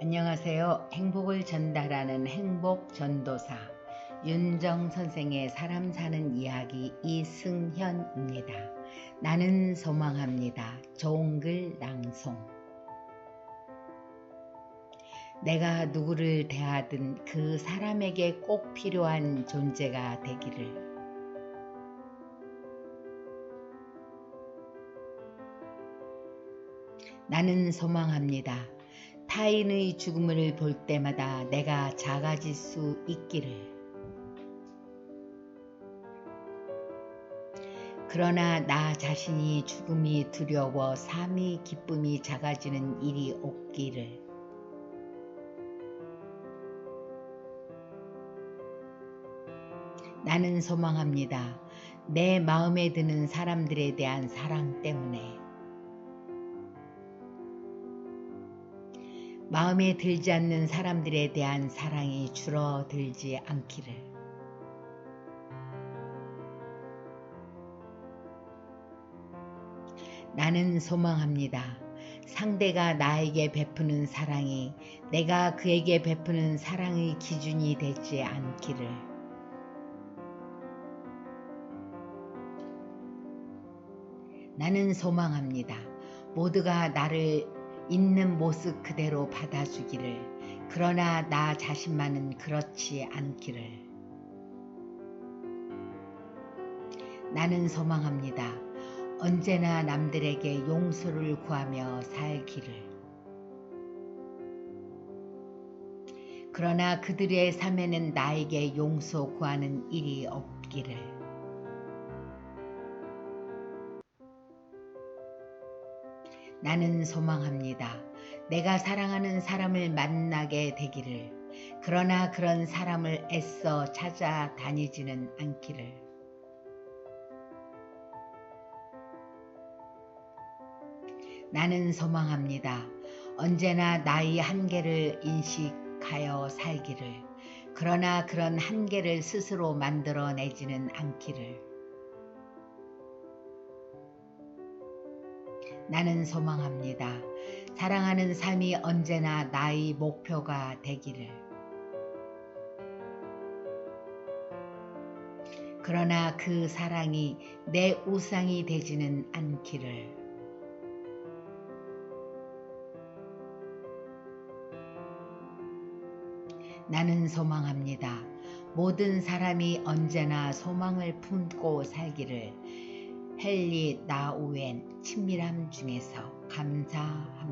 안녕하세요. 행복을 전달하는 행복 전도사 윤정 선생의 사람 사는 이야기 이승현입니다. 나는 소망합니다. 좋은 글 낭송. 내가 누구를 대하든 그 사람에게 꼭 필요한 존재가 되기를. 나는 소망합니다. 타인의 죽음을 볼 때마다 내가 작아질 수 있기를. 그러나 나 자신이 죽음이 두려워 삶이 기쁨이 작아지는 일이 없기를. 나는 소망합니다. 내 마음에 드는 사람들에 대한 사랑 때문에. 마음에 들지 않는 사람들에 대한 사랑이 줄어들지 않기를. 나는 소망합니다. 상대가 나에게 베푸는 사랑이 내가 그에게 베푸는 사랑의 기준이 되지 않기를. 나는 소망합니다. 모두가 나를 있는 모습 그대로 받아주기를. 그러나 나 자신만은 그렇지 않기를. 나는 소망합니다. 언제나 남들에게 용서를 구하며 살기를. 그러나 그들의 삶에는 나에게 용서 구하는 일이 없기를. 나는 소망합니다. 내가 사랑하는 사람을 만나게 되기를. 그러나 그런 사람을 애써 찾아다니지는 않기를. 나는 소망합니다. 언제나 나의 한계를 인식하여 살기를. 그러나 그런 한계를 스스로 만들어내지는 않기를. 나는 소망합니다. 사랑하는 삶이 언제나 나의 목표가 되기를. 그러나 그 사랑이 내 우상이 되지는 않기를. 나는 소망합니다. 모든 사람이 언제나 소망을 품고 살기를 헨리 나우엔 친밀함 중에서 감사합니다.